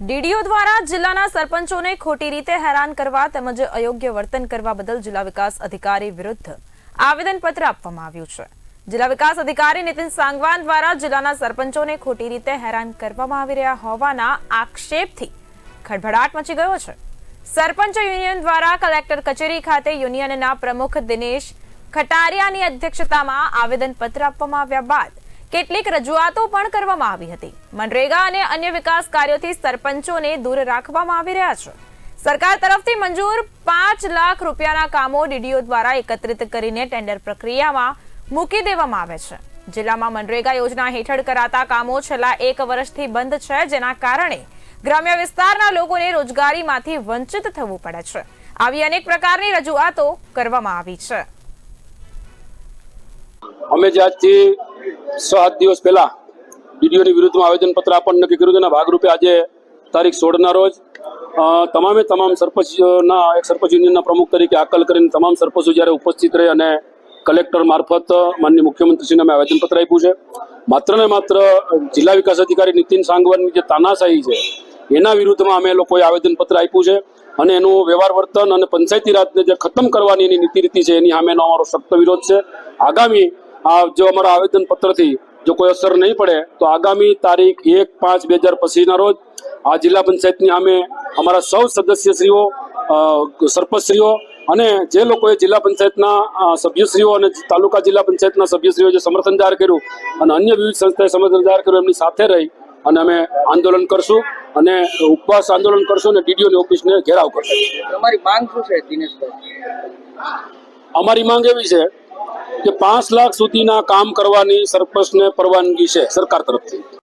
DDO દ્વારા જિલ્લાના સરપંચોને ખોટી રીતે હેરાન કરવા તેમજ અયોગ્ય વર્તન કરવા બદલ જિલ્લા વિકાસ અધિકારી વિરુદ્ધ આવેદનપત્ર આપવામાં આવ્યું છે. જિલ્લા વિકાસ અધિકારી નીતિન સાંગવાન દ્વારા જિલ્લાના સરપંચોને ખોટી રીતે હેરાન કરવામાં આવી રહ્યા હોવાના આક્ષેપથી ખળભળાટ મચી ગયો છે. સરપંચ યુનિયન દ્વારા કલેક્ટર કચેરી ખાતે યુનિયનના પ્રમુખ દિનેશ ખટારિયાની અધ્યક્ષતામાં આવેદનપત્ર આપવામાં આવ્યા બાદ કેટલીક રજૂઆતો પણ કરવામાં આવી હતી. મનરેગા અને અન્ય વિકાસ કાર્યોથી સરપંચોને દૂર રાખવામાં આવી રહ્યા છે. સરકાર તરફથી મંજૂર પાંચ લાખ રૂપિયાના કામો ડીડીઓ દ્વારા એકત્રિત કરીને ટેન્ડર પ્રક્રિયામાં મૂકી દેવામાં આવે છે. જિલ્લામાં મનરેગા યોજના હેઠળ કરાતા કામો છેલ્લા એક વર્ષથી બંધ છે, જેના કારણે ગ્રામ્ય વિસ્તારના લોકોને રોજગારીમાંથી વંચિત થવું પડે છે. આવી અનેક પ્રકારની રજૂઆતો કરવામાં આવી છે. અમે જે આજથી સાત દિવસ પહેલા ડીડીઓની વિરુદ્ધમાં આવેદનપત્ર આપવાનું નક્કી કર્યું તેના ભાગરૂપે આજે તારીખ સોળના રોજ તમામે તમામ સરપંચના, એક સરપંચ યુનિયનના પ્રમુખ તરીકે આકલ કરીને તમામ સરપંચો જ્યારે ઉપસ્થિત રહી અને કલેક્ટર મારફત માનનીય મુખ્યમંત્રીશ્રીને અમે આવેદનપત્ર આપ્યું છે. માત્ર ને માત્ર જિલ્લા વિકાસ અધિકારી નીતિન સાંગવાનની જે તાનાશાહી છે, એના વિરુદ્ધમાં અમે લોકોએ આવેદનપત્ર આપ્યું છે અને એનું વ્યવહાર વર્તન અને પંચાયતી રાજને જે ખતમ કરવાની એની નીતિ રીતિ છે, એની સામેનો અમારો સખ્ત વિરોધ છે. આગામી આ જો અમારા આવેદન પત્રથી જો કોઈ અસર નહીં પડે તો આગામી તારીખ એક પાંચ બે હજાર પછીના રોજ આ જિલ્લા પંચાયતની અમે અમારા સૌ સદસ્યશ્રીઓ સરપંચશ્રીઓ અને જે લોકોએ જિલ્લા પંચાયતના સભ્યશ્રીઓ અને તાલુકા જિલ્લા પંચાયતના સભ્યશ્રીઓ જે સમર્થન જાહેર કર્યું અને અન્ય વિવિધ સંસ્થાએ સમર્થન જાહેર કર્યું એમની સાથે રહી અને અમે આંદોલન કરશું અને ઉપવાસ આંદોલન કરશું અને ડીડીઓની ઓફિસને ઘેરાવ કરશું. અમારી માંગ શું છે દિનેશભાઈ? અમારી માંગ એવી છે કે પાંચ લાખ સુધીના કામ કરવાની સરપંચને પરવાનગી છે સરકાર તરફથી.